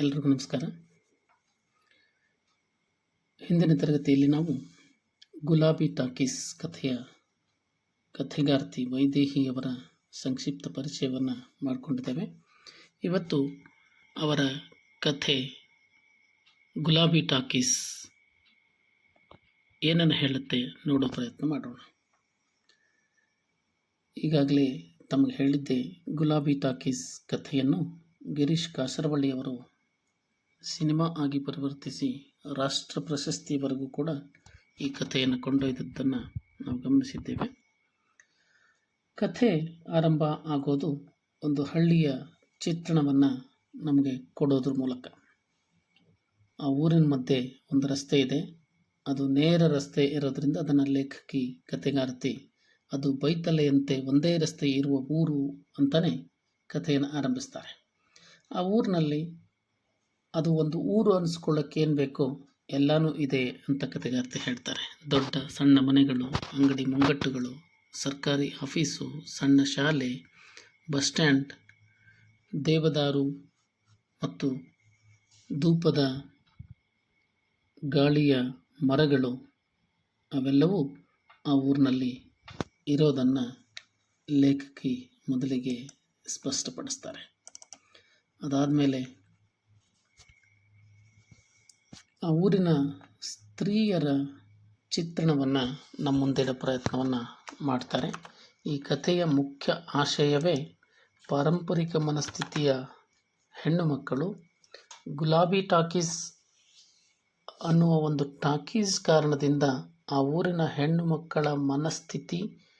ಎಲ್ರಿಗೂ ನಮಸ್ಕಾರ. ಹಿಂದಿನ ತರಗತಿಯಲ್ಲಿ ನಾವು ಗುಲಾಬಿ ಟಾಕೀಸ್ ಕಥೆಯ ಕಥೆಗಾರ್ತಿ ವೈದೇಹಿಯವರ ಸಂಕ್ಷಿಪ್ತ ಪರಿಚಯವನ್ನು ಮಾಡಿಕೊಂಡಿದ್ದೇವೆ. ಇವತ್ತು ಅವರ ಕಥೆ ಗುಲಾಬಿ ಟಾಕೀಸ್ ಏನನ್ನು ಹೇಳುತ್ತೆ ನೋಡೋ ಪ್ರಯತ್ನ ಮಾಡೋಣ. ಈಗಾಗಲೇ ತಮಗೆ ಹೇಳಿದ್ದೆ ಗುಲಾಬಿ ಟಾಕೀಸ್ ಕಥೆಯನ್ನು ಗಿರೀಶ್ ಕಾಸರವಳ್ಳಿಯವರು ಸಿನಿಮಾ ಆಗಿ ಪರಿವರ್ತಿಸಿ ರಾಷ್ಟ್ರ ಪ್ರಶಸ್ತಿವರೆಗೂ ಕೂಡ ಈ ಕಥೆಯನ್ನು ಕೊಂಡೊಯ್ದದ್ದನ್ನು ನಾವು ಗಮನಿಸಿದ್ದೇವೆ. ಕಥೆ ಆರಂಭ ಆಗೋದು ಒಂದು ಹಳ್ಳಿಯ ಚಿತ್ರಣವನ್ನು ನಮಗೆ ಕೊಡೋದ್ರ ಮೂಲಕ. ಆ ಊರಿನ ಮಧ್ಯೆ ಒಂದು ರಸ್ತೆ ಇದೆ. ಅದು ನೇರ ರಸ್ತೆ ಇರೋದ್ರಿಂದ ಅದನ್ನು ಲೇಖಕಿ, ಕಥೆಗಾರ್ತಿ, ಅದು ಬೈತಲೆಯಂತೆ ಒಂದೇ ರಸ್ತೆ ಇರುವ ಊರು ಅಂತಲೇ ಕಥೆಯನ್ನು ಆರಂಭಿಸ್ತಾರೆ. ಆ ಊರಿನಲ್ಲಿ ಅದು ಒಂದು ಊರು ಅನಿಸ್ಕೊಳ್ಳೋಕ್ಕೆ ಏನು ಬೇಕು? ಎಲ್ಲನೂ ಇದೆ ಅಂತ ಕತೆಗಾರ್ತಿ ಹೇಳ್ತಾರೆ. ದೊಡ್ಡ ಸಣ್ಣ ಮನೆಗಳು, ಅಂಗಡಿ ಮುಂಗಟ್ಟುಗಳು, ಸರ್ಕಾರಿ ಆಫೀಸು, ಸಣ್ಣ ಶಾಲೆ, ಬಸ್ ಸ್ಟ್ಯಾಂಡ್, ದೇವದಾರು ಮತ್ತು ಧೂಪದ ಗಾಳಿಯ ಮರಗಳು ಅವೆಲ್ಲವೂ ಆ ಊರಿನಲ್ಲಿ ಇರೋದನ್ನು ಲೇಖಕಿ ಮೊದಲಿಗೆ ಸ್ಪಷ್ಟಪಡಿಸ್ತಾರೆ. ಅದಾದಮೇಲೆ ಆ ಊರಿನ ಸ್ತ್ರೀಯರ ಚಿತ್ರಣವನ್ನು ನಮ್ಮ ಮುಂದಿಡೋ ಪ್ರಯತ್ನವನ್ನು ಮಾಡ್ತಾರೆ. ಈ ಕಥೆಯ ಮುಖ್ಯ ಆಶಯವೇ ಪಾರಂಪರಿಕ ಮನಸ್ಥಿತಿಯ ಹೆಣ್ಣು ಮಕ್ಕಳು. ಗುಲಾಬಿ ಟಾಕೀಸ್ ಅನ್ನುವ ಒಂದು ಟಾಕೀಸ್ ಕಾರಣದಿಂದ ಆ ಊರಿನ ಹೆಣ್ಣು ಮಕ್ಕಳ ಮನಸ್ಥಿತಿ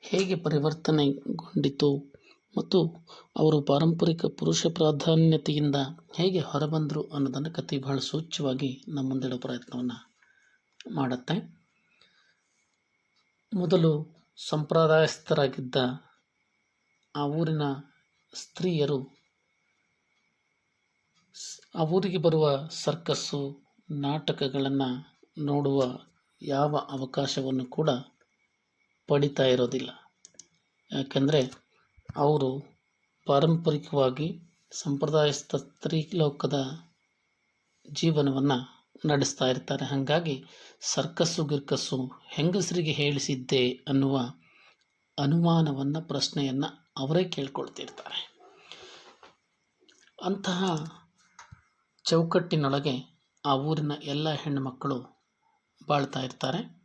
ಹೇಗೆ ಪರಿವರ್ತನೆಗೊಂಡಿತು? ಮತ್ತು ಅವರು ಪಾರಂಪರಿಕ ಪುರುಷ ಪ್ರಾಧಾನ್ಯತೆಯಿಂದ ಹೇಗೆ ಹೊರಬಂದರು ಅನ್ನೋದನ್ನು ಕತೆ ಬಹಳ ಸೂಚ್ಯವಾಗಿ ನಮ್ಮ ಮುಂದಿಡೋ ಪ್ರಯತ್ನವನ್ನು ಮಾಡುತ್ತೆ. ಮೊದಲು ಸಂಪ್ರದಾಯಸ್ಥರಾಗಿದ್ದ ಆ ಊರಿನ ಸ್ತ್ರೀಯರು ಆ ಊರಿಗೆ ಬರುವ ಸರ್ಕಸ್ಸು ನಾಟಕಗಳನ್ನು ನೋಡುವ ಯಾವ ಅವಕಾಶವನ್ನು ಕೂಡ ಪಡಿತಾ ಇರೋದಿಲ್ಲ. ಯಾಕೆಂದರೆ ಅವರು ಪಾರಂಪರಿಕವಾಗಿ ಸಂಪ್ರದಾಯಸ್ಥ ಸ್ತ್ರೀಲೋಕದ ಜೀವನವನ್ನು ನಡೆಸ್ತಾ ಇರ್ತಾರೆ. ಹಾಗಾಗಿ ಸರ್ಕಸ್ಸು ಗಿರ್ಕಸ್ಸು ಹೆಂಗಸರಿಗೆ ಹೇಳಿಸಿದ್ದೆ ಅನ್ನುವ ಅನುಮಾನವನ್ನು, ಪ್ರಶ್ನೆಯನ್ನು ಅವರೇ ಕೇಳ್ಕೊಳ್ತಿರ್ತಾರೆ. ಅಂತಹ ಚೌಕಟ್ಟಿನೊಳಗೆ ಆ ಊರಿನ ಎಲ್ಲ ಹೆಣ್ಣುಮಕ್ಕಳು ಬಾಳ್ತಾ ಇರ್ತಾರೆ.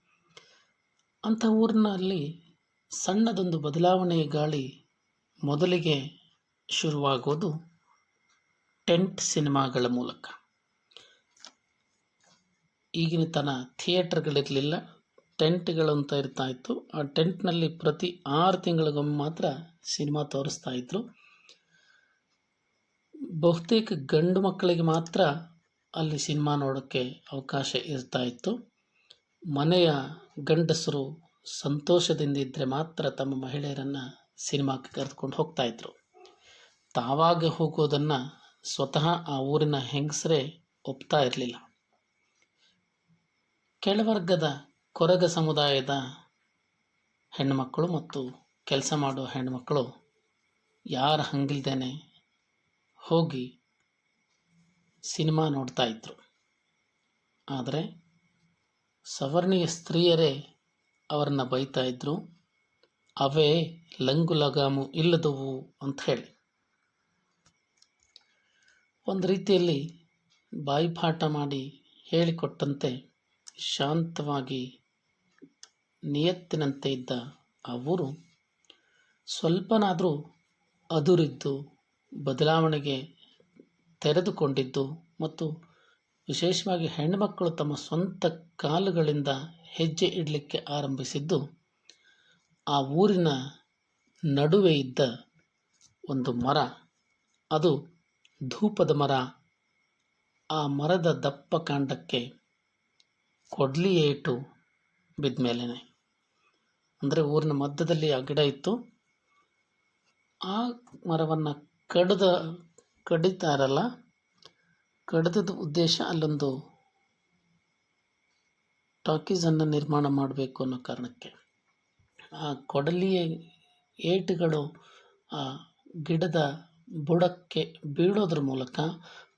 ಅಂಥ ಊರಿನಲ್ಲಿ ಸಣ್ಣದೊಂದು ಬದಲಾವಣೆಯ ಗಾಳಿ ಮೊದಲಿಗೆ ಶುರುವಾಗೋದು ಟೆಂಟ್ ಸಿನಿಮಾಗಳ ಮೂಲಕ. ಈಗಿನ ತನ ಥಿಯೇಟರ್ಗಳಿರಲಿಲ್ಲ ಟೆಂಟ್ಗಳು ಅಂತ ಇರ್ತಾ ಇತ್ತು ಆ ಟೆಂಟ್ನಲ್ಲಿ ಪ್ರತಿ ಆರು ತಿಂಗಳಿಗೊಮ್ಮೆ ಮಾತ್ರ ಸಿನಿಮಾ ತೋರಿಸ್ತಾ ಇದ್ರು ಬಹುತೇಕ ಗಂಡು ಮಕ್ಕಳಿಗೆ ಮಾತ್ರ ಅಲ್ಲಿ ಸಿನಿಮಾ ನೋಡೋಕ್ಕೆ ಅವಕಾಶ ಇರ್ತಾ ಇತ್ತು ಮನೆಯ ಗಂಡಸರು ಸಂತೋಷದಿಂದ ಇದ್ದರೆ ಮಾತ್ರ ತಮ್ಮ ಮಹಿಳೆಯರನ್ನು ಸಿನಿಮಾಕ್ಕೆ ಕರೆದುಕೊಂಡು ಹೋಗ್ತಾಯಿದ್ರು ತಾವಾಗ ಹೋಗೋದನ್ನು ಸ್ವತಃ ಆ ಊರಿನ ಹೆಂಗಸರೇ ಒಪ್ತಾ ಇರಲಿಲ್ಲ. ಕೆಳವರ್ಗದ ಕೊರಗ ಸಮುದಾಯದ ಹೆಣ್ಣುಮಕ್ಕಳು ಮತ್ತು ಕೆಲಸ ಮಾಡುವ ಹೆಣ್ಣುಮಕ್ಕಳು ಯಾರ ಹಂಗಿಲ್ದೇನೆ ಹೋಗಿ ಸಿನಿಮಾ ನೋಡ್ತಾ ಇದ್ರು. ಆದರೆ ಸವರ್ಣೀಯ ಸ್ತ್ರೀಯರೇ ಅವರನ್ನು ಬೈತಾ ಇದ್ರು. ಅವೇ ಲಂಗು ಲಗಾಮು ಇಲ್ಲದವು ಅಂತ ಹೇಳಿ. ಒಂದು ರೀತಿಯಲ್ಲಿ ಬಾಯಿಪಾಠ ಮಾಡಿ ಹೇಳಿಕೊಟ್ಟಂತೆ ಶಾಂತವಾಗಿ ನಿಯತ್ತಿನಂತೆ ಇದ್ದ ಊರು ಸ್ವಲ್ಪನಾದರೂ ಅದುರಿದ್ದು, ಬದಲಾವಣೆಗೆ ತೆರೆದುಕೊಂಡಿದ್ದು ಮತ್ತು ವಿಶೇಷವಾಗಿ ಹೆಣ್ಣುಮಕ್ಕಳು ತಮ್ಮ ಸ್ವಂತ ಕಾಲುಗಳಿಂದ ಹೆಜ್ಜೆ ಇಡಲಿಕ್ಕೆ ಆರಂಭಿಸಿದ್ದು ಆ ಊರಿನ ನಡುವೆ ಇದ್ದ ಒಂದು ಮರ. ಅದು ಧೂಪದ ಮರ. ಆ ಮರದ ದಪ್ಪ ಕಾಂಡಕ್ಕೆ ಕೊಡ್ಲಿ ಏಟು ಬಿದ್ದ ಮೇಲೇ ಅಂದರೆ ಊರಿನ ಮಧ್ಯದಲ್ಲಿ ಆ ಗಿಡ ಇತ್ತು. ಆ ಮರವನ್ನು ಕಡಿದ ಕಡಿತಾರಲ್ಲ ಕಡಿದದ ಉದ್ದೇಶ ಅಲ್ಲೊಂದು ಟಾಕೀಸನ್ನು ನಿರ್ಮಾಣ ಮಾಡಬೇಕು ಅನ್ನೋ ಕಾರಣಕ್ಕೆ. ಕೊಡಲಿಯ ಏಟುಗಳು ಆ ಗಿಡದ ಬುಡಕ್ಕೆ ಬೀಳೋದ್ರ ಮೂಲಕ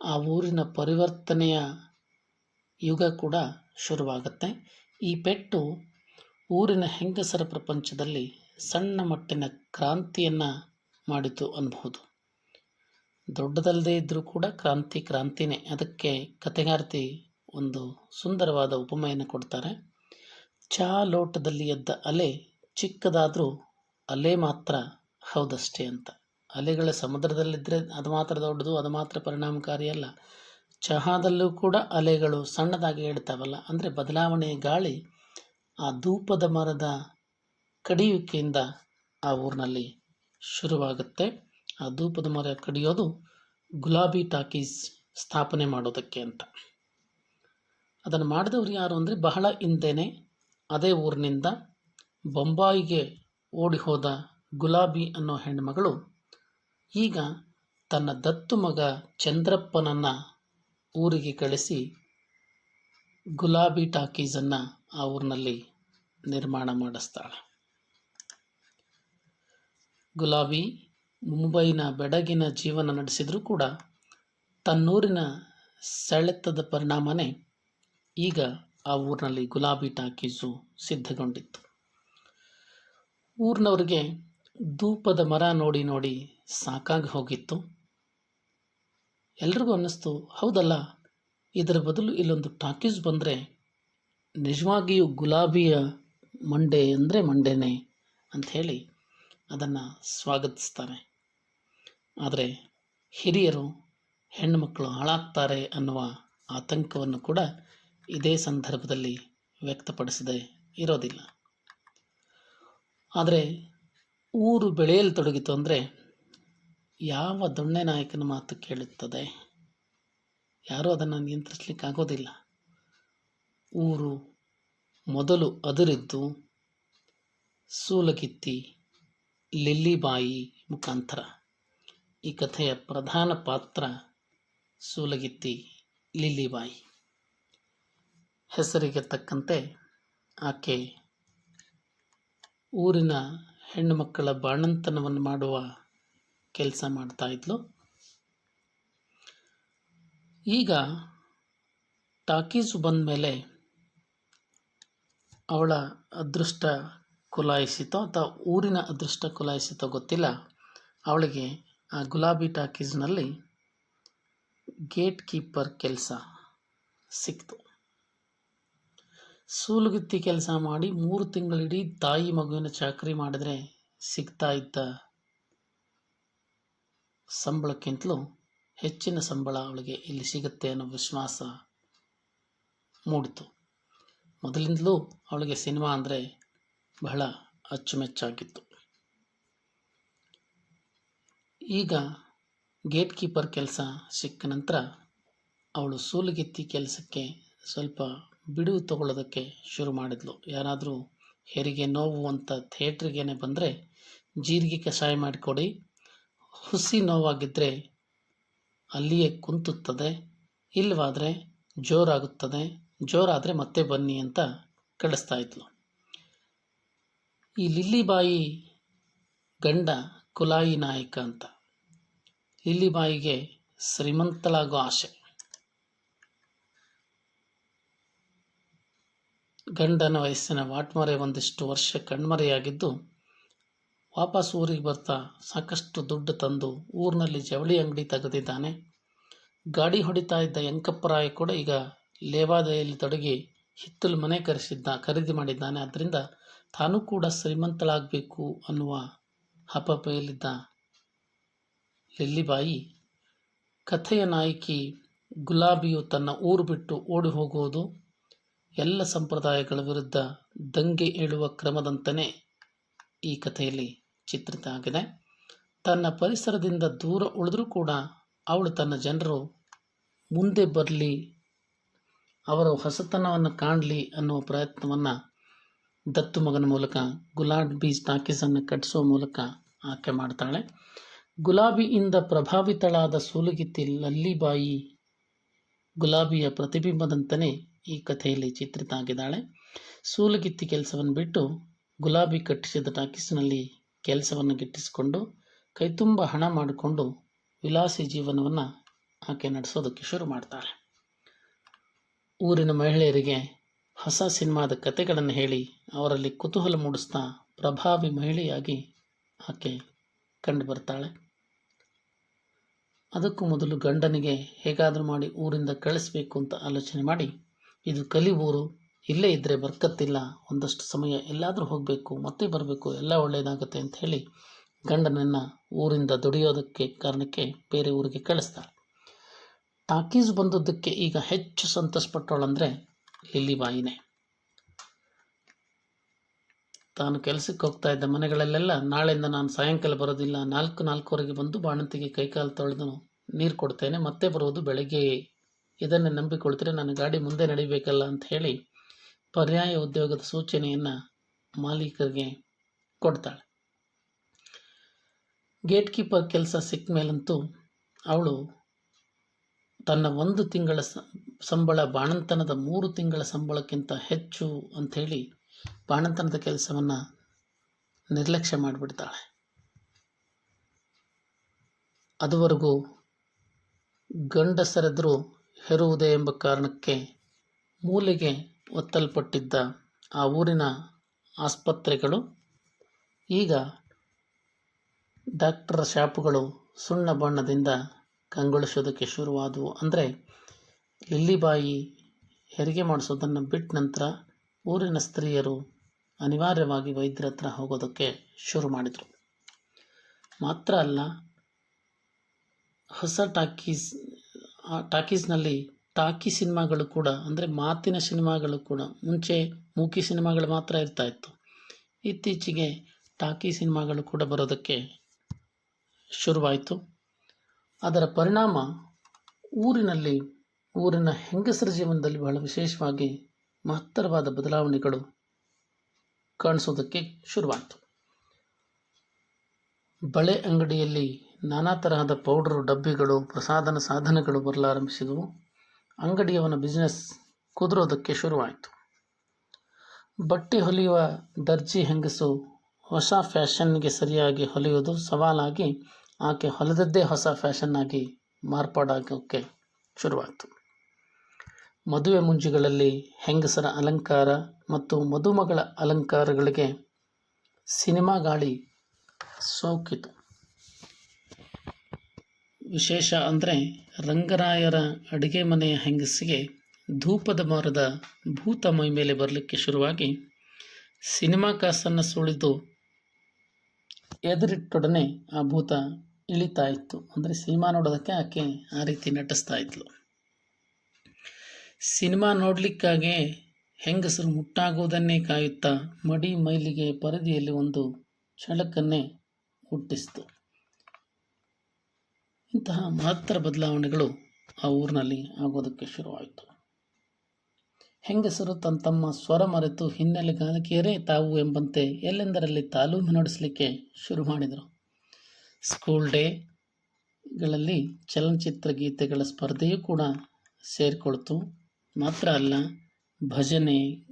ಆ ಊರಿನ ಪರಿವರ್ತನೆಯ ಯುಗ ಕೂಡ ಶುರುವಾಗುತ್ತೆ. ಈ ಪೆಟ್ಟು ಊರಿನ ಹೆಂಗಸರ ಪ್ರಪಂಚದಲ್ಲಿ ಸಣ್ಣ ಮಟ್ಟಿನ ಕ್ರಾಂತಿಯನ್ನು ಮಾಡಿತು ಅನ್ಬಹುದು. ದೊಡ್ಡದಲ್ಲದೇ ಇದ್ದರೂ ಕೂಡ ಕ್ರಾಂತಿ ಕ್ರಾಂತಿನೇ. ಅದಕ್ಕೆ ಕಥೆಗಾರ್ತಿ ಒಂದು ಸುಂದರವಾದ ಉಪಮೆಯನ್ನು ಕೊಡ್ತಾರೆ. ಚಾ ಲೋಟದಲ್ಲಿ ಎದ್ದ ಅಲೆ ಚಿಕ್ಕದಾದರೂ ಅಲೆ ಮಾತ್ರ ಹೌದಷ್ಟೇ ಅಂತ. ಅಲೆಗಳ ಸಮುದ್ರದಲ್ಲಿದ್ದರೆ ಅದು ಮಾತ್ರ ದೊಡ್ಡದು, ಅದು ಮಾತ್ರ ಪರಿಣಾಮಕಾರಿ ಅಲ್ಲ. ಚಹಾದಲ್ಲೂ ಕೂಡ ಅಲೆಗಳು ಸಣ್ಣದಾಗಿ ಇಡ್ತಾವಲ್ಲ ಅಂದರೆ ಬದಲಾವಣೆಯ ಗಾಳಿ ಆ ಧೂಪದ ಮರದ ಕಡಿಯುವಿಕೆಯಿಂದ ಆ ಊರಿನಲ್ಲಿ ಶುರುವಾಗುತ್ತೆ. ಆ ಧೂಪದ ಮರ ಕಡಿಯೋದು ಗುಲಾಬಿ ಟಾಕೀಸ್ ಸ್ಥಾಪನೆ ಮಾಡೋದಕ್ಕೆ ಅಂತ. ಅದನ್ನು ಮಾಡಿದವರು ಯಾರು ಅಂದರೆ ಬಹಳ ಹಿಂದೆನೇ ಅದೇ ಊರಿನಿಂದ ಬೊಂಬಾಯಿಗೆ ಓಡಿ ಹೋದ ಗುಲಾಬಿ ಅನ್ನೋ ಹೆಣ್ಣುಮಗಳು, ಈಗ ತನ್ನ ದತ್ತು ಮಗ ಚಂದ್ರಪ್ಪನನ್ನು ಊರಿಗೆ ಕಳಿಸಿ ಗುಲಾಬಿ ಟಾಕೀಸನ್ನು ಆ ಊರಿನಲ್ಲಿ ನಿರ್ಮಾಣ ಮಾಡಿಸ್ತಾಳೆ. ಗುಲಾಬಿ ಮುಂಬೈನ ಬೆಡಗಿನ ಜೀವನ ನಡೆಸಿದರೂ ಕೂಡ ತನ್ನೂರಿನ ಸೆಳೆತದ ಪರಿಣಾಮನೇ ಈಗ ಆ ಊರಿನಲ್ಲಿ ಗುಲಾಬಿ ಟಾಕೀಸು ಸಿದ್ಧಗೊಂಡಿತ್ತು. ಊರಿನವ್ರಿಗೆ ಧೂಪದ ಮರ ನೋಡಿ ನೋಡಿ ಸಾಕಾಗಿ ಹೋಗಿತ್ತು. ಎಲ್ರಿಗೂ ಅನ್ನಿಸ್ತು, ಹೌದಲ್ಲ? ಇದರ ಬದಲು ಇಲ್ಲೊಂದು ಟಾಕೀಸ್ ಬಂದರೆ ನಿಜವಾಗಿಯೂ ಗುಲಾಬಿಯ ಮಂಡೆ ಅಂದರೆ ಮಂಡೆನೇ ಅಂಥೇಳಿ ಅದನ್ನು ಸ್ವಾಗತಿಸ್ತಾರೆ. ಆದರೆ ಹಿರಿಯರು ಹೆಣ್ಣುಮಕ್ಕಳು ಹಾಳಾಗ್ತಾರೆ ಅನ್ನುವ ಆತಂಕವನ್ನು ಕೂಡ ಇದೇ ಸಂದರ್ಭದಲ್ಲಿ ವ್ಯಕ್ತಪಡಿಸದೆ ಇರೋದಿಲ್ಲ. ಆದರೆ ಊರು ಬೆಳೆಯಲು ತೊಡಗಿತು ಅಂದರೆ ಯಾವ ದೊಣ್ಣೆ ನಾಯಕನ ಮಾತು ಕೇಳುತ್ತದೆ? ಯಾರೂ ಅದನ್ನು ನಿಯಂತ್ರಿಸ್ಲಿಕ್ಕೆ ಆಗೋದಿಲ್ಲ. ಊರು ಮೊದಲು ಅದರಿದ್ದು ಸೂಲಗಿತ್ತಿ ಲಿಲ್ಲಿಬಾಯಿ ಮುಖಾಂತರ. ಈ ಕಥೆಯ ಪ್ರಧಾನ ಪಾತ್ರ ಸೂಲಗಿತ್ತಿ ಲಿಲ್ಲಿಬಾಯಿ. ಹೆಸರಿಗೆ ತಕ್ಕಂತೆ ಆಕೆ ಊರಿನ ಹೆಣ್ಣು ಮಕ್ಕಳ ಬಾಣಂತನವನ್ನು ಮಾಡುವ ಕೆಲಸ ಮಾಡ್ತಾ ಇದ್ಲು. ಈಗ ಟಾಕೀಸು ಬಂದ ಮೇಲೆ ಅವಳ ಅದೃಷ್ಟ ಕುಲಾಯಿಸಿತೋ ಅಥವಾ ಊರಿನ ಅದೃಷ್ಟ ಕುಲಾಯಿಸಿತೋ ಗೊತ್ತಿಲ್ಲ. ಅವಳಿಗೆ ಆ ಗುಲಾಬಿ ಟಾಕೀಸ್ನಲ್ಲಿ ಗೇಟ್ ಕೀಪರ್ ಕೆಲಸ ಸಿಕ್ತು. ಸೂಲುಗಿತ್ತಿ ಕೆಲಸ ಮಾಡಿ ಮೂರು ತಿಂಗಳಿಡೀ ತಾಯಿ ಮಗುವಿನ ಚಾಕರಿ ಮಾಡಿದ್ರೆ ಸಿಗ್ತಾ ಇದ್ದ ಸಂಬಳಕ್ಕಿಂತಲೂ ಹೆಚ್ಚಿನ ಸಂಬಳ ಅವಳಿಗೆ ಇಲ್ಲಿ ಸಿಗುತ್ತೆ ಅನ್ನೋ ವಿಶ್ವಾಸ ಮೂಡಿತು. ಮೊದಲಿಂದಲೂ ಅವಳಿಗೆ ಸಿನಿಮಾ ಅಂದರೆ ಬಹಳ ಅಚ್ಚುಮೆಚ್ಚಾಗಿತ್ತು. ಈಗ ಗೇಟ್ ಕೀಪರ್ ಕೆಲಸ ಸಿಕ್ಕ ನಂತರ ಅವಳು ಸೂಲುಗಿತ್ತಿ ಕೆಲಸಕ್ಕೆ ಸ್ವಲ್ಪ ಬಿಡುವು ತಗೊಳ್ಳೋದಕ್ಕೆ ಶುರು ಮಾಡಿದ್ಲು. ಯಾರಾದರೂ ಹೆರಿಗೆ ನೋವು ಅಂತ ಥಿಯೇಟ್ರಿಗೇನೆ ಬಂದರೆ ಜೀರಿಗೆ ಕಷಾಯ ಮಾಡಿಕೊಡಿ. ಹುಸಿ ನೋವಾಗಿದ್ದರೆ ಅಲ್ಲಿಯೇ ಕುಂತುತ್ತದೆ. ಇಲ್ಲವಾದರೆ ಜೋರಾಗುತ್ತದೆ. ಜೋರಾದರೆ ಮತ್ತೆ ಬನ್ನಿ ಅಂತ ಕಳಿಸ್ತಾ ಇದ್ಲು. ಈ ಲಿಲ್ಲಿಬಾಯಿ ಗಂಡ ಕುಲಾಯಿ ನಾಯಕ ಅಂತ. ಲಿಲ್ಲಿಬಾಯಿಗೆ ಶ್ರೀಮಂತಳಾಗೋ ಆಸೆ. ಗಂಡನ ವಯಸ್ಸಿನ ವಾಟ್ಮರೆ ಒಂದಿಷ್ಟು ವರ್ಷ ಕಣ್ಮರೆಯಾಗಿದ್ದು, ವಾಪಸ್ ಊರಿಗೆ ಬರ್ತಾ ಸಾಕಷ್ಟು ದುಡ್ಡು ತಂದು ಊರಿನಲ್ಲಿ ಜವಳಿ ಅಂಗಡಿ ತೆಗೆದಿದ್ದಾನೆ. ಗಾಡಿ ಹೊಡಿತಾ ಇದ್ದ ಯಂಕಪ್ಪರಾಯ ಕೂಡ ಈಗ ಲೇವಾದೆಯಲ್ಲಿ ತೊಡಗಿ ಹಿತ್ತಲು ಮನೆ ಕರೆಸಿದ್ದ, ಖರೀದಿ ಮಾಡಿದ್ದಾನೆ. ಆದ್ದರಿಂದ ತಾನು ಕೂಡ ಶ್ರೀಮಂತಳಾಗಬೇಕು ಅನ್ನುವ ಹಪಪೆಯಲ್ಲಿದ್ದ ಲಿಲ್ಲಿಬಾಯಿ, ಕಥೆಯ ನಾಯಕಿ ಗುಲಾಬಿಯು ತನ್ನ ಊರು ಬಿಟ್ಟು ಓಡಿ ಹೋಗುವುದು ಎಲ್ಲ ಸಂಪ್ರದಾಯಗಳ ವಿರುದ್ಧ ದಂಗೆ ಏಳುವ ಕ್ರಮದಂತನೇ ಈ ಕಥೆಯಲ್ಲಿ ಚಿತ್ರಿತ ಆಗಿದೆ. ತನ್ನ ಪರಿಸರದಿಂದ ದೂರ ಉಳಿದ್ರೂ ಕೂಡ ಅವಳು ತನ್ನ ಜನರು ಮುಂದೆ ಬರಲಿ, ಅವರ ಹೊಸತನವನ್ನು ಕಾಣಲಿ ಅನ್ನುವ ಪ್ರಯತ್ನವನ್ನು ದತ್ತು ಮಗನ ಮೂಲಕ, ಗುಲಾಬ್ ಬೀಜ್ ಟಾಕೀಸನ್ನು ಕಟ್ಟಿಸುವ ಮೂಲಕ ಆಕೆ ಮಾಡ್ತಾಳೆ. ಗುಲಾಬಿಯಿಂದ ಪ್ರಭಾವಿತಳಾದ ಸೂಲಗಿತ್ತಿ ಲಲ್ಲಿಬಾಯಿ ಗುಲಾಬಿಯ ಪ್ರತಿಬಿಂಬದಂತೆಯೇ ಈ ಕಥೆಯಲ್ಲಿ ಚಿತ್ರಿತ ಆಗಿದ್ದಾಳೆ. ಸೂಲಗಿತ್ತಿ ಕೆಲಸವನ್ನು ಬಿಟ್ಟು ಗುಲಾಬಿ ಕಟ್ಟಿಸಿದ ಟಾಕೀಸ್ನಲ್ಲಿ ಕೆಲಸವನ್ನು ಗಿಟ್ಟಿಸಿಕೊಂಡು ಕೈತುಂಬ ಹಣ ಮಾಡಿಕೊಂಡು ವಿಲಾಸಿ ಜೀವನವನ್ನು ಆಕೆ ನಡೆಸೋದಕ್ಕೆ ಶುರು ಮಾಡ್ತಾಳೆ. ಊರಿನ ಮಹಿಳೆಯರಿಗೆ ಹೊಸ ಸಿನಿಮಾದ ಕತೆಗಳನ್ನು ಹೇಳಿ ಅವರಲ್ಲಿ ಕುತೂಹಲ ಮೂಡಿಸ್ತಾ ಪ್ರಭಾವಿ ಮಹಿಳೆಯಾಗಿ ಆಕೆ ಕಂಡು ಬರ್ತಾಳೆ. ಅದಕ್ಕೂ ಮೊದಲು ಗಂಡನಿಗೆ ಹೇಗಾದರೂ ಮಾಡಿ ಊರಿಂದ ಕಳಿಸ್ಬೇಕು ಅಂತ ಆಲೋಚನೆ ಮಾಡಿ ಇದು ಕಲಿ ಊರು ಇಲ್ಲೇ ಇದ್ದರೆ ಬರ್ಕತ್ತಿಲ್ಲ. ಒಂದಷ್ಟು ಸಮಯ ಎಲ್ಲಾದರೂ ಹೋಗಬೇಕು, ಮತ್ತೆ ಬರಬೇಕು, ಎಲ್ಲ ಒಳ್ಳೆಯದಾಗುತ್ತೆ ಅಂತ ಹೇಳಿ ಗಂಡನನ್ನು ಊರಿಂದ ದುಡಿಯೋದಕ್ಕೆ ಕಾರಣಕ್ಕೆ ಬೇರೆ ಊರಿಗೆ ಕಳಿಸ್ತಾಳೆ ಟಾಕೀಸ್ ಬಂದದ್ದಕ್ಕೆ ಈಗ ಹೆಚ್ಚು ಸಂತೋಷಪಟ್ಟವಳಂದರೆ ಲಿಲ್ಲಿಬಾಯಿನೇ. ತಾನು ಕೆಲಸಕ್ಕೆ ಹೋಗ್ತಾ ಇದ್ದ ಮನೆಗಳಲ್ಲೆಲ್ಲ ನಾಳೆಯಿಂದ ನಾನು ಸಾಯಂಕಾಲ ಬರೋದಿಲ್ಲ. ನಾಲ್ಕು ನಾಲ್ಕುವರೆಗೆ ಬಂದು ಬಾಣಂತಿಗೆ ಕೈಕಾಲು ತೊಳೆದು ನೀರು ಕೊಡ್ತೇನೆ. ಮತ್ತೆ ಬರೋದು ಬೆಳಗ್ಗೆ ಇದನ್ನೇ ನಂಬಿಕೊಳ್ತಾರೆ ನನ್ನ ಗಾಡಿ ಮುಂದೆ ನಡಿಬೇಕಲ್ಲ ಅಂತ ಹೇಳಿ ಪರ್ಯಾಯ ಉದ್ಯೋಗದ ಸೂಚನೆಯನ್ನು ಮಾಲೀಕರಿಗೆ ಕೊಡ್ತಾಳೆ. ಗೇಟ್ ಕೀಪರ್ ಕೆಲಸ ಸಿಕ್ಕ ಮೇಲಂತೂ ಅವಳು ತನ್ನ ಒಂದು ತಿಂಗಳ ಸಂಬಳ ಬಾಣಂತನದ ಮೂರು ತಿಂಗಳ ಸಂಬಳಕ್ಕಿಂತ ಹೆಚ್ಚು ಅಂಥೇಳಿ ಬಾಣಂತನದ ಕೆಲಸವನ್ನು ನಿರ್ಲಕ್ಷ್ಯ ಮಾಡಿಬಿಡ್ತಾಳೆ. ಅದುವರೆಗೂ ಗಂಡಸರೆದುರು ಹೆರುವುದೇ ಎಂಬ ಕಾರಣಕ್ಕೆ ಮೂಲೆಗೆ ಒತ್ತಲ್ಪಟ್ಟಿದ್ದ ಆ ಊರಿನ ಆಸ್ಪತ್ರೆಗಳು, ಈಗ ಡಾಕ್ಟರ್ ಶಾಪುಗಳು ಸುಣ್ಣ ಬಣ್ಣದಿಂದ ಕಂಗೊಳಿಸೋದಕ್ಕೆ ಶುರುವಾದವು. ಅಂದರೆ ಲಿಲ್ಲಿಬಾಯಿ ಹೆರಿಗೆ ಮಾಡಿಸೋದನ್ನು ಬಿಟ್ಟ ನಂತರ ಊರಿನ ಸ್ತ್ರೀಯರು ಅನಿವಾರ್ಯವಾಗಿ ವೈದ್ಯರ ಹತ್ರ ಹೋಗೋದಕ್ಕೆ ಶುರು ಮಾಡಿದರು. ಮಾತ್ರ ಅಲ್ಲ, ಹೊಸ ಟಾಕೀಸ್ ಆ ಟಾಕೀಸ್ನಲ್ಲಿ ಟಾಕಿ ಸಿನಿಮಾಗಳು ಕೂಡ, ಅಂದರೆ ಮಾತಿನ ಸಿನಿಮಾಗಳು ಕೂಡ, ಮುಂಚೆ ಮೂಕಿ ಸಿನಿಮಾಗಳು ಮಾತ್ರ ಇರ್ತಾ ಇತ್ತು. ಇತ್ತೀಚೆಗೆ ಟಾಕಿ ಸಿನಿಮಾಗಳು ಕೂಡ ಬರೋದಕ್ಕೆ ಶುರುವಾಯಿತು. ಅದರ ಪರಿಣಾಮ ಊರಿನಲ್ಲಿ, ಊರಿನ ಹೆಂಗಸರ ಜೀವನದಲ್ಲಿ ಬಹಳ ವಿಶೇಷವಾಗಿ ಮಹತ್ತರವಾದ ಬದಲಾವಣೆಗಳು ಕಾಣಿಸೋದಕ್ಕೆ ಶುರುವಾಯಿತು. ಬಳೆ ಅಂಗಡಿಯಲ್ಲಿ ನಾನಾ ತರಹದ ಪೌಡರು, ಡಬ್ಬಿಗಳು, ಪ್ರಸಾದನ ಸಾಧನಗಳು ಬರಲಾರಂಭಿಸಿದವು ಅಂಗಡಿಯವನ ಬಿಸ್ನೆಸ್ ಕುದುರೋದಕ್ಕೆ ಶುರುವಾಯಿತು. ಬಟ್ಟೆ ಹೊಲಿಯುವ ದರ್ಜಿ ಹೆಂಗಸು ಹೊಸ ಫ್ಯಾಷನ್ಗೆ ಸರಿಯಾಗಿ ಹೊಲಿಯುವುದು ಸವಾಲಾಗಿ ಆಕೆ ಹೊಲದದ್ದೇ ಹೊಸ ಫ್ಯಾಷನ್ ಆಗಿ ಮಾರ್ಪಾಡಾಗೋಕ್ಕೆ ಶುರುವಾಯಿತು. ಮದುವೆ ಮುಂಜಿಗಳಲ್ಲಿ ಹೆಂಗಸರ ಅಲಂಕಾರ ಮತ್ತು ಮದುಮಗಳ ಅಲಂಕಾರಗಳಿಗೆ ಸಿನಿಮಾ ಗಾಳಿ ಸೋಕಿತು. ವಿಶೇಷ ಅಂದರೆ ರಂಗರಾಯರ ಅಡುಗೆ ಮನೆಯ ಹೆಂಗಸಿಗೆ ಧೂಪದ ಮರದ ಭೂತ ಮೈ ಮೇಲೆ ಬರಲಿಕ್ಕೆ ಶುರುವಾಗಿ ಸಿನಿಮಾ ಕಾಸನ್ನು ಸುಳಿದು ಎದುರಿಟ್ಟೊಡನೆ ಆ ಭೂತ ಇಳಿತಾ ಇತ್ತು. ಅಂದರೆ ಸಿನಿಮಾ ನೋಡೋದಕ್ಕೆ ಆಕೆ ಆ ರೀತಿ ನಟಿಸ್ತಾ ಇದ್ಲು. ಸಿನಿಮಾ ನೋಡಲಿಕ್ಕಾಗೆ ಹೆಂಗಸರು ಮುಟ್ಟಾಗುವುದನ್ನೇ ಕಾಯುತ್ತಾ ಮಡಿ ಮೈಲಿಗೆ ಪರದಿಯಲ್ಲಿ ಒಂದು ಛಳಕನ್ನೇ ಹುಟ್ಟಿಸಿತು. ಇಂತಹ ಮಹತ್ತರ ಬದಲಾವಣೆಗಳು ಆ ಊರಿನಲ್ಲಿ ಆಗೋದಕ್ಕೆ ಶುರುವಾಯಿತು. ಹೆಂಗಸರು ತನ್ನ ತಮ್ಮ ಸ್ವರ ಮರೆತು ಹಿನ್ನೆಲೆ ಗಾಯಕಿಯರೇ ತಾವು ಎಂಬಂತೆ ಎಲ್ಲೆಂದರಲ್ಲಿ ತಾಲೂಮು ನಡೆಸಲಿಕ್ಕೆ ಶುರು ಮಾಡಿದರು. ಸ್ಕೂಲ್ ಡೇಗಳಲ್ಲಿ ಚಲನಚಿತ್ರ ಗೀತೆಗಳ ಸ್ಪರ್ಧೆಯೂ ಕೂಡ ಸೇರಿಕೊಳ್ತು. ಮಾತ್ರ ಅಲ್ಲ, ಭಜನೆ,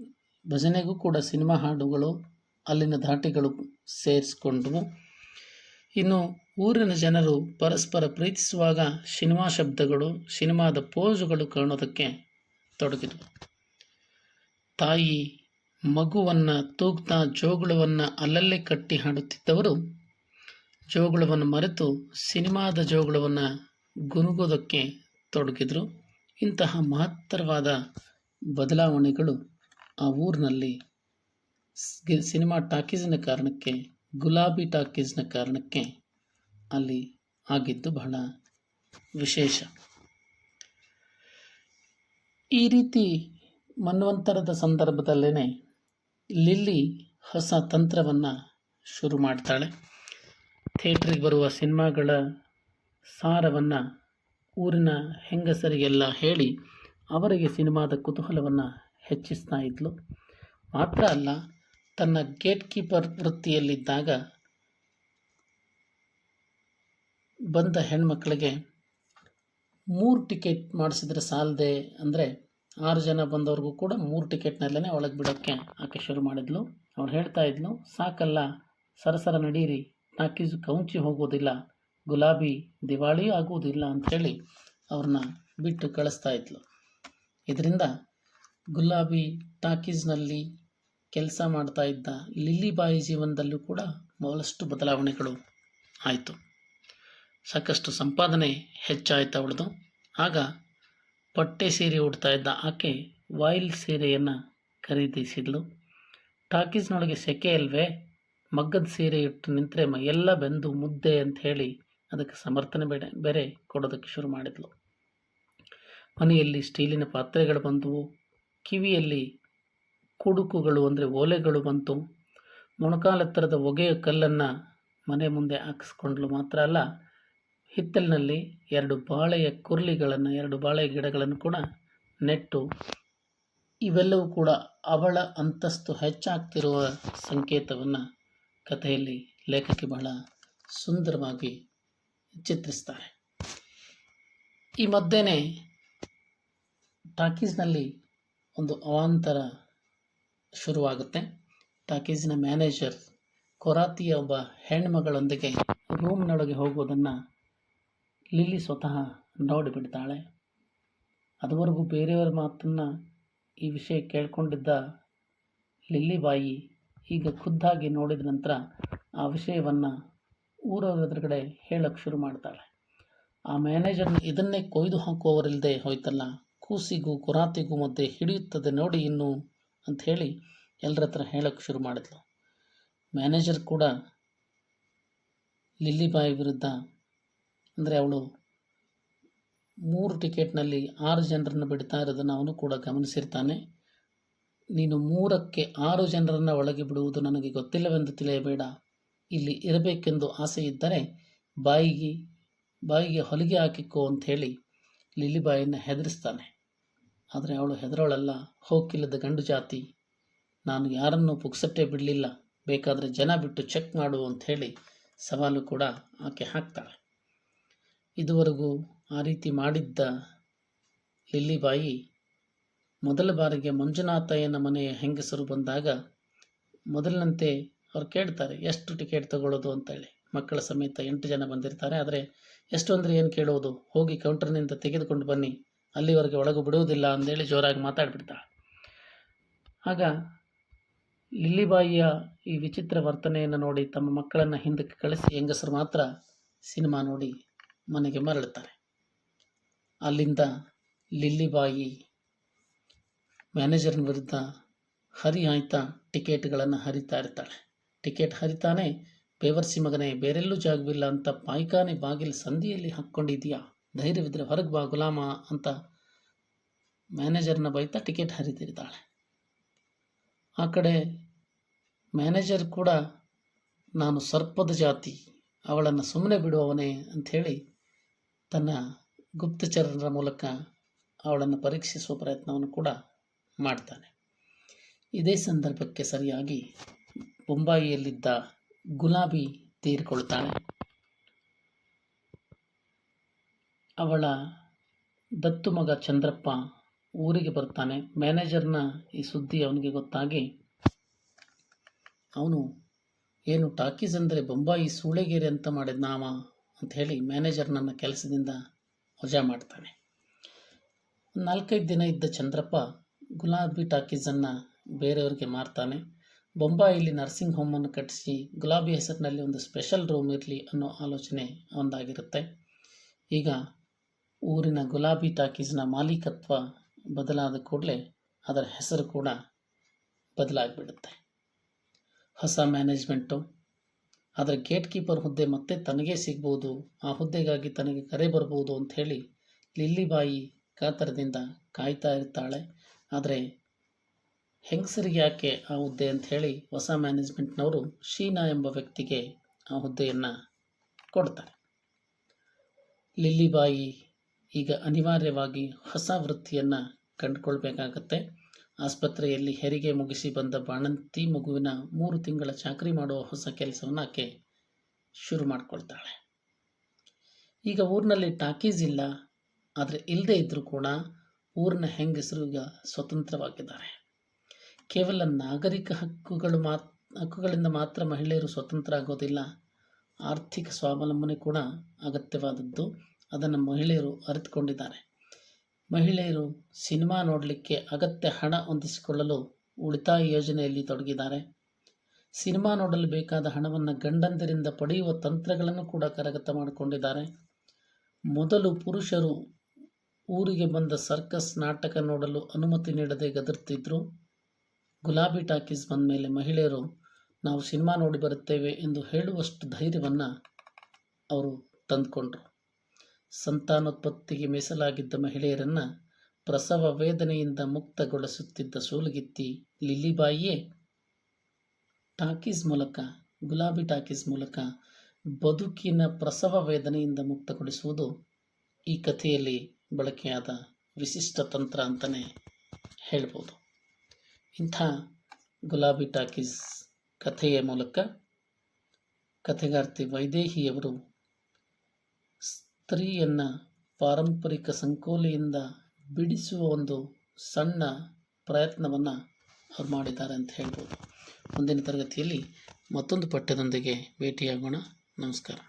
ಭಜನೆಗೂ ಕೂಡ ಸಿನಿಮಾ ಹಾಡುಗಳು ಅಲ್ಲಿನ ಧಾಟಿಗಳು ಸೇರಿಸ್ಕೊಂಡವು. ಇನ್ನು ಊರಿನ ಜನರು ಪರಸ್ಪರ ಪ್ರೀತಿಸುವಾಗ ಸಿನಿಮಾ ಶಬ್ದಗಳು, ಸಿನಿಮಾದ ಪೋಜುಗಳು ಕಾಣೋದಕ್ಕೆ ತೊಡಗಿದವು ತಾಯಿ ಮಗುವನ್ನು ತೂಗ್ತಾ ಜೋಗುಳವನ್ನು ಅಲ್ಲಲ್ಲೇ ಕಟ್ಟಿ ಹಾಡುತ್ತಿದ್ದವರು, ಜೋಗುಳವನ್ನು ಮರೆತು ಸಿನಿಮಾದ ಜೋಗುಳವನ್ನು ಗುನುಗೋದಕ್ಕೆ ತೊಡಗಿದರು. ಇಂತಹ ಮಹತ್ತರವಾದ ಬದಲಾವಣೆಗಳು ಆ ಊರಿನಲ್ಲಿ ಸಿನಿಮಾ ಟಾಕೀಸ್ನ ಕಾರಣಕ್ಕೆ, ಗುಲಾಬಿ ಟಾಕೀಸ್ನ ಕಾರಣಕ್ಕೆ ಅಲ್ಲಿ ಆಗಿದ್ದು ಬಹಳ ವಿಶೇಷ. ಈ ರೀತಿ ಮನ್ವಂತರದ ಸಂದರ್ಭದಲ್ಲೇ ಲಿಲ್ಲಿ ಹೊಸ ತಂತ್ರವನ್ನು ಶುರು ಮಾಡ್ತಾಳೆ. ಥಿಯೇಟ್ರಿಗೆ ಬರುವ ಸಿನಿಮಾಗಳ ಸಾರವನ್ನು ಊರಿನ ಹೆಂಗಸರಿಗೆಲ್ಲ ಹೇಳಿ ಅವರಿಗೆ ಸಿನಿಮಾದ ಕುತೂಹಲವನ್ನು ಹೆಚ್ಚಿಸ್ತಾ ಇದ್ಲು. ಮಾತ್ರ ಅಲ್ಲ, ತನ್ನ ಗೇಟ್ ಕೀಪರ್ ವೃತ್ತಿಯಲ್ಲಿದ್ದಾಗ ಬಂದ ಹೆಣ್ಮಕ್ಳಿಗೆ ಮೂರು ಟಿಕೆಟ್ ಮಾಡಿಸಿದ್ರೆ ಸಾಲದೆ ಅಂದರೆ ಆರು ಜನ ಬಂದವ್ರಿಗೂ ಕೂಡ ಮೂರು ಟಿಕೆಟ್ನಲ್ಲೇ ಒಳಗೆ ಬಿಡೋಕ್ಕೆ ಆಕೆ ಶುರು ಮಾಡಿದ್ಲು. ಅವ್ರು ಹೇಳ್ತಾ ಇದ್ಲು, ಸಾಕಲ್ಲ, ಸರಸರ ನಡೀರಿ. ಟಾಕೀಸು ಕೌಂಚಿ ಹೋಗೋದಿಲ್ಲ. ಗುಲಾಬಿ ದಿವಾಳಿ ಆಗುವುದಿಲ್ಲ ಅಂಥೇಳಿ ಅವ್ರನ್ನ ಬಿಟ್ಟು ಕಳಿಸ್ತಾ ಇದ್ಲು. ಇದರಿಂದ ಗುಲಾಬಿ ಟಾಕೀಸ್ನಲ್ಲಿ ಕೆಲಸ ಮಾಡ್ತಾ ಇದ್ದ ಲಿಲ್ಲಿಬಾಯಿ ಜೀವನದಲ್ಲೂ ಕೂಡ ಬಹಳಷ್ಟು ಬದಲಾವಣೆಗಳು ಆಯಿತು. ಸಾಕಷ್ಟು ಸಂಪಾದನೆ ಹೆಚ್ಚಾಯಿತು ಅವಳದು. ಆಗ ಪಟ್ಟೆ ಸೀರೆ ಉಡ್ತಾ ಇದ್ದ ಆಕೆ ವಾಯಿಲ್ ಸೀರೆಯನ್ನು ಖರೀದಿಸಿದ್ಲು. ಟಾಕೀಸ್ನೊಳಗೆ ಸೆಕೆ ಅಲ್ವೇ? ಮಗ್ಗದ ಸೀರೆ ಇಟ್ಟು ನಿಂತರೆ ಎಲ್ಲ ಬೆಂದು ಮುದ್ದೆ ಅಂತ ಹೇಳಿ ಅದಕ್ಕೆ ಸಮರ್ಥನೆ ಬೇಡ, ಬೇರೆ ಕೊಡೋದಕ್ಕೆ ಶುರು ಮಾಡಿದ್ಲು. ಮನೆಯಲ್ಲಿ ಸ್ಟೀಲಿನ ಪಾತ್ರೆಗಳು ಬಂದವು. ಕಿವಿಯಲ್ಲಿ ಕುಡುಕುಗಳು ಅಂದರೆ ಓಲೆಗಳು ಬಂತು. ಮೊಣಕಾಲೆತ್ತರದ ಹೊಗೆಯ ಕಲ್ಲನ್ನು ಮನೆ ಮುಂದೆ ಹಾಕಿಸ್ಕೊಂಡ್ಲು ಮಾತ್ರ ಅಲ್ಲ ಹಿತ್ತಲಿನಲ್ಲಿ ಎರಡು ಬಾಳೆಯ ಕುರ್ಲಿಗಳನ್ನು, ಎರಡು ಬಾಳೆ ಗಿಡಗಳನ್ನು ಕೂಡ ನೆಟ್ಟು, ಇವೆಲ್ಲವೂ ಕೂಡ ಅವಳ ಅಂತಸ್ತು ಹೆಚ್ಚಾಗ್ತಿರುವ ಸಂಕೇತವನ್ನು ಕಥೆಯಲ್ಲಿ ಲೇಖಕಿ ಬಹಳ ಸುಂದರವಾಗಿ ಚಿತ್ರಿಸ್ತಾರೆ. ಈ ಮಧ್ಯೆನೇ ಟಾಕೀಸ್ನಲ್ಲಿ ಒಂದು ಅವಾಂತರ ಶುರುವಾಗುತ್ತೆ. ಟಾಕೀಸಿನ ಮ್ಯಾನೇಜರ್ ಕೊರಾತಿಯ ಒಬ್ಬ ಹೆಣ್ಮಗಳೊಂದಿಗೆ ರೂಮ್ನೊಳಗೆ ಹೋಗುವುದನ್ನು ಲಿಲ್ಲಿ ಸ್ವತಃ ನೋಡಿಬಿಡ್ತಾಳೆ ಅದುವರೆಗೂ ಬೇರೆಯವರ ಮಾತನ್ನು ಈ ವಿಷಯ ಕೇಳ್ಕೊಂಡಿದ್ದ ಲಿಲ್ಲಿಬಾಯಿ ಈಗ ಖುದ್ದಾಗಿ ನೋಡಿದ ನಂತರ ಆ ವಿಷಯವನ್ನು ಊರವ್ರ ಎದುರುಗಡೆ ಹೇಳಕ್ಕೆ ಶುರು ಮಾಡ್ತಾಳೆ. ಆ ಮ್ಯಾನೇಜರ್ನ ಇದನ್ನೇ ಕೊಯ್ದು ಹಾಕುವವರಿಲ್ಲದೆ ಹೋಯ್ತಲ್ಲ. ಕೂಸಿಗೂ ಕುರಾತಿಗೂ ಮಧ್ಯೆ ಹಿಡಿಯುತ್ತದೆ ನೋಡಿ ಇನ್ನು ಅಂಥೇಳಿ ಎಲ್ಲರ ಹತ್ರ ಹೇಳೋಕ್ಕೆ ಶುರು ಮಾಡಿದ್ಲು. ಮ್ಯಾನೇಜರ್ ಕೂಡ ಲಿಲ್ಲಿಬಾಯಿ ವಿರುದ್ಧ ಅಂದರೆ ಅವಳು ಮೂರು ಟಿಕೆಟ್ನಲ್ಲಿ ಆರು ಜನರನ್ನು ಬಿಡ್ತಾ ಇರೋದನ್ನು ಅವನು ಕೂಡ ಗಮನಿಸಿರ್ತಾನೆ. ನೀನು ಮೂರಕ್ಕೆ ಆರು ಜನರನ್ನು ಒಳಗೆ ಬಿಡುವುದು ನನಗೆ ಗೊತ್ತಿಲ್ಲವೆಂದು ತಿಳಿಯಬೇಡ. ಇಲ್ಲಿ ಇರಬೇಕೆಂದು ಆಸೆ ಇದ್ದರೆ ಬಾಯಿಗೆ ಬಾಯಿಗೆ ಹೊಲಿಗೆ ಹಾಕಿಕೋ ಅಂಥೇಳಿ ಲಿಲ್ಲಿಬಾಯಿಯನ್ನು ಹೆದರಿಸ್ತಾನೆ. ಆದರೆ ಅವಳು ಹೆದರೋಳಲ್ಲ. ಹೋಗಿಲ್ಲದ ಗಂಡು ಜಾತಿ. ನಾನು ಯಾರನ್ನು ಪುಕ್ಸಟ್ಟೆ ಬಿಡಲಿಲ್ಲ. ಬೇಕಾದರೆ ಜನ ಬಿಟ್ಟು ಚೆಕ್ ಮಾಡು ಅಂಥೇಳಿ ಸವಾಲು ಕೂಡ ಆಕೆ ಹಾಕ್ತಾಳೆ. ಇದುವರೆಗೂ ಆ ರೀತಿ ಮಾಡಿದ್ದ ಲಿಲ್ಲಿಬಾಯಿ ಮೊದಲ ಬಾರಿಗೆ ಮಂಜುನಾಥಯ್ಯನ ಮನೆಯ ಹೆಂಗಸರು ಬಂದಾಗ ಮೊದಲಿನಂತೆ ಅವ್ರು ಕೇಳ್ತಾರೆ, ಎಷ್ಟು ಟಿಕೆಟ್ ತಗೊಳ್ಳೋದು? ಅಂತೇಳಿ. ಮಕ್ಕಳ ಸಮೇತ ಎಂಟು ಜನ ಬಂದಿರ್ತಾರೆ. ಆದರೆ ಎಷ್ಟು ಅಂದರೆ ಏನು ಕೇಳೋದು? ಹೋಗಿ ಕೌಂಟರ್ನಿಂದ ತೆಗೆದುಕೊಂಡು ಬನ್ನಿ. ಅಲ್ಲಿವರೆಗೆ ಒಳಗೆ ಬಿಡುವುದಿಲ್ಲ ಅಂದೇಳಿ ಜೋರಾಗಿ ಮಾತಾಡ್ಬಿಡ್ತಾಳೆ ಆಗ ಲಿಲ್ಲಿಬಾಯಿಯ ಈ ವಿಚಿತ್ರ ವರ್ತನೆಯನ್ನು ನೋಡಿ ತಮ್ಮ ಮಕ್ಕಳನ್ನು ಹಿಂದಕ್ಕೆ ಕಳಿಸಿ ಹೆಂಗಸರು ಮಾತ್ರ ಸಿನಿಮಾ ನೋಡಿ ಮನೆಗೆ ಮರಳುತ್ತಾರೆ. ಅಲ್ಲಿಂದ ಲಿಲ್ಲಿಬಾಯಿ ಮ್ಯಾನೇಜರ್ನ ವಿರುದ್ಧ ಹರಿ ಆಯ್ತಾ ಟಿಕೆಟ್ಗಳನ್ನು ಹರಿತಾ ಇರ್ತಾಳೆ. ಟಿಕೆಟ್ ಹರಿತಾನೆ ಬೇವರ್ಸಿ ಮಗನೇ, ಬೇರೆಲ್ಲೂ ಜಾಗವಿಲ್ಲ ಅಂತ ಪಾಯ್ಕಾನೆ ಬಾಗಿಲು ಸಂಧಿಯಲ್ಲಿ ಹಾಕ್ಕೊಂಡಿದೀಯಾ? ಧೈರ್ಯವಿದ್ದರೆ ಹೊರಗೆ ಬಾ ಗುಲಾಮ ಅಂತ ಮ್ಯಾನೇಜರ್ನ ಬೈತಾ ಟಿಕೆಟ್ ಹರಿತಿರ್ತಾಳೆ. ಆ ಕಡೆ ಮ್ಯಾನೇಜರ್ ಕೂಡ, ನಾನು ಸರ್ಪದ ಜಾತಿ, ಅವಳನ್ನು ಸುಮ್ಮನೆ ಬಿಡುವವನೇ ಅಂಥೇಳಿ ತನ್ನ ಗುಪ್ತಚರರ ಮೂಲಕ ಅವಳನ್ನು ಪರೀಕ್ಷಿಸುವ ಪ್ರಯತ್ನವನ್ನು ಕೂಡ ಮಾಡ್ತಾನೆ. ಇದೇ ಸಂದರ್ಭಕ್ಕೆ ಸರಿಯಾಗಿ ಬೊಂಬಾಯಿಯಲ್ಲಿದ್ದ ಗುಲಾಬಿ ತೀರಿಕೊಳ್ತಾಳೆ ಅವಳ ದತ್ತು ಮಗ ಚಂದ್ರಪ್ಪ ಊರಿಗೆ ಬರ್ತಾನೆ ಮ್ಯಾನೇಜರ್ನ ಈ ಸುದ್ದಿ ಅವನಿಗೆ ಗೊತ್ತಾಗಿ ಅವನು, ಏನು ಟಾಕೀಸ್ ಅಂದರೆ ಬೊಂಬಾಯಿ ಸೂಳೆಗೆರೆ ಅಂತ ಮಾಡಿದ ನಾಮ ಅಂತ ಹೇಳಿ ಮ್ಯಾನೇಜರ್ ನನ್ನ ಕೆಲಸದಿಂದ ವಜಾ ಮಾಡ್ತಾನೆ. ನಾಲ್ಕೈದು ದಿನ ಇದ್ದ ಚಂದ್ರಪ್ಪ ಗುಲಾಬಿ ಟಾಕೀಸನ್ನು ಬೇರೆಯವರಿಗೆ ಮಾರ್ತಾನೆ. ಬೊಂಬಾಯಲ್ಲಿ ನರ್ಸಿಂಗ್ ಹೋಮನ್ನು ಕಟ್ಟಿಸಿ ಗುಲಾಬಿ ಹೆಸರಿನಲ್ಲಿ ಒಂದು ಸ್ಪೆಷಲ್ ರೂಮ್ ಇರಲಿ ಅನ್ನೋ ಆಲೋಚನೆ ಒಂದಾಗಿರುತ್ತೆ ಈಗ ಊರಿನ ಗುಲಾಬಿ ಟಾಕೀಸ್ನ ಮಾಲೀಕತ್ವ ಬದಲಾದ ಕೂಡಲೇ ಅದರ ಹೆಸರು ಕೂಡ ಬದಲಾಗಿಬಿಡುತ್ತೆ. ಹೊಸ ಮ್ಯಾನೇಜ್ಮೆಂಟು ಅದರ ಗೇಟ್ ಕೀಪರ್ ಹುದ್ದೆ ಮತ್ತೆ ತನಗೇ ಸಿಗ್ಬೋದು, ಆ ಹುದ್ದೆಗಾಗಿ ತನಗೆ ಕರೆ ಬರ್ಬೋದು ಹೇಳಿ ಲಿಲ್ಲಿಬಾಯಿ ಕಾತರದಿಂದ ಕಾಯ್ತಾ ಇರ್ತಾಳೆ. ಆದರೆ ಹೆಂಗಸರಿಗೆ ಯಾಕೆ ಆ ಹುದ್ದೆ ಅಂತ ಹೇಳಿ ಹೊಸ ಮ್ಯಾನೇಜ್ಮೆಂಟ್ನವರು ಶೀನಾ ಎಂಬ ವ್ಯಕ್ತಿಗೆ ಆ ಹುದ್ದೆಯನ್ನು ಕೊಡ್ತಾರೆ. ಲಿಲ್ಲಿಬಾಯಿ ಈಗ ಅನಿವಾರ್ಯವಾಗಿ ಹೊಸ ವೃತ್ತಿಯನ್ನು ಕಂಡುಕೊಳ್ಬೇಕಾಗತ್ತೆ. ಆಸ್ಪತ್ರೆಯಲ್ಲಿ ಹೆರಿಗೆ ಮುಗಿಸಿ ಬಂದ ಬಾಣಂತಿ ಮಗುವಿನ ಮೂರು ತಿಂಗಳ ಚಾಕರಿ ಮಾಡುವ ಹೊಸ ಕೆಲಸವನ್ನು ಆಕೆ ಶುರು ಮಾಡಿಕೊಳ್ತಾಳೆ. ಈಗ ಊರಿನಲ್ಲಿ ಟಾಕೀಸ್ ಇಲ್ಲ, ಆದರೆ ಇಲ್ಲದೇ ಇದ್ದರೂ ಕೂಡ ಊರಿನ ಹೆಂಗಸರು ಈಗ ಸ್ವತಂತ್ರವಾಗಿದ್ದಾರೆ. ಕೇವಲ ನಾಗರಿಕ ಹಕ್ಕುಗಳು ಮಾತ್, ಹಕ್ಕುಗಳಿಂದ ಮಾತ್ರ ಮಹಿಳೆಯರು ಸ್ವತಂತ್ರ ಆಗೋದಿಲ್ಲ, ಆರ್ಥಿಕ ಸ್ವಾವಲಂಬನೆ ಕೂಡ ಅಗತ್ಯವಾದದ್ದು ಅದನ್ನು ಮಹಿಳೆಯರು ಅರಿತುಕೊಂಡಿದ್ದಾರೆ. ಮಹಿಳೆಯರು ಸಿನಿಮಾ ನೋಡಲಿಕ್ಕೆ ಅಗತ್ಯ ಹಣ ಹೊಂದಿಸಿಕೊಳ್ಳಲು ಉಳಿತಾಯ ಯೋಜನೆಯಲ್ಲಿ ತೊಡಗಿದ್ದಾರೆ. ಸಿನಿಮಾ ನೋಡಲು ಬೇಕಾದ ಹಣವನ್ನು ಗಂಡಂದಿರಿಂದ ಪಡೆಯುವ ತಂತ್ರಗಳನ್ನು ಕೂಡ ಕರಗತ ಮಾಡಿಕೊಂಡಿದ್ದಾರೆ. ಮೊದಲು ಪುರುಷರು ಊರಿಗೆ ಬಂದ ಸರ್ಕಸ್ ನಾಟಕ ನೋಡಲು ಅನುಮತಿ ನೀಡದೆ ಗದರ್ತಿದ್ರು. ಗುಲಾಬಿ ಟಾಕೀಸ್ ಬಂದ ಮೇಲೆ ಮಹಿಳೆಯರು, ನಾವು ಸಿನಿಮಾ ನೋಡಿ ಬರುತ್ತೇವೆ ಎಂದು ಹೇಳುವಷ್ಟು ಧೈರ್ಯವನ್ನು ಅವರು ತಂದುಕೊಂಡ್ರು. ಸಂತಾನೋತ್ಪತ್ತಿಗೆ ಮೀಸಲಾಗಿದ್ದ ಮಹಿಳೆಯರನ್ನು ಪ್ರಸವ ವೇದನೆಯಿಂದ ಮುಕ್ತಗೊಳಿಸುತ್ತಿದ್ದ ಸೂಲಗಿತ್ತಿ ಲಿಲಿಬಾಯಿಯೇ ಟಾಕೀಸ್ ಮೂಲಕ, ಗುಲಾಬಿ ಟಾಕೀಸ್ ಮೂಲಕ ಬದುಕಿನ ಪ್ರಸವ ವೇದನೆಯಿಂದ ಮುಕ್ತಗೊಳಿಸುವುದು ಈ ಕಥೆಯಲ್ಲಿ ಬಳಕೆಯಾದ ವಿಶಿಷ್ಟ ತಂತ್ರ ಅಂತಲೇ ಹೇಳ್ಬೋದು. ಇಂಥ ಗುಲಾಬಿ ಟಾಕೀಸ್ ಕಥೆಯ ಮೂಲಕ ಕಥೆಗಾರ್ತಿ ವೈದೇಹಿಯವರು ಸ್ತ್ರೀಯನ್ನು ಪಾರಂಪರಿಕ ಸಂಕೋಲೆಯಿಂದ ಬಿಡಿಸುವ ಒಂದು ಸಣ್ಣ ಪ್ರಯತ್ನವನ್ನು ಅವ್ರು ಮಾಡಿದ್ದಾರೆ ಅಂತ ಹೇಳ್ಬೋದು. ಮುಂದಿನ ತರಗತಿಯಲ್ಲಿ ಮತ್ತೊಂದು ಪಠ್ಯದೊಂದಿಗೆ ಭೇಟಿಯಾಗೋಣ. ನಮಸ್ಕಾರ.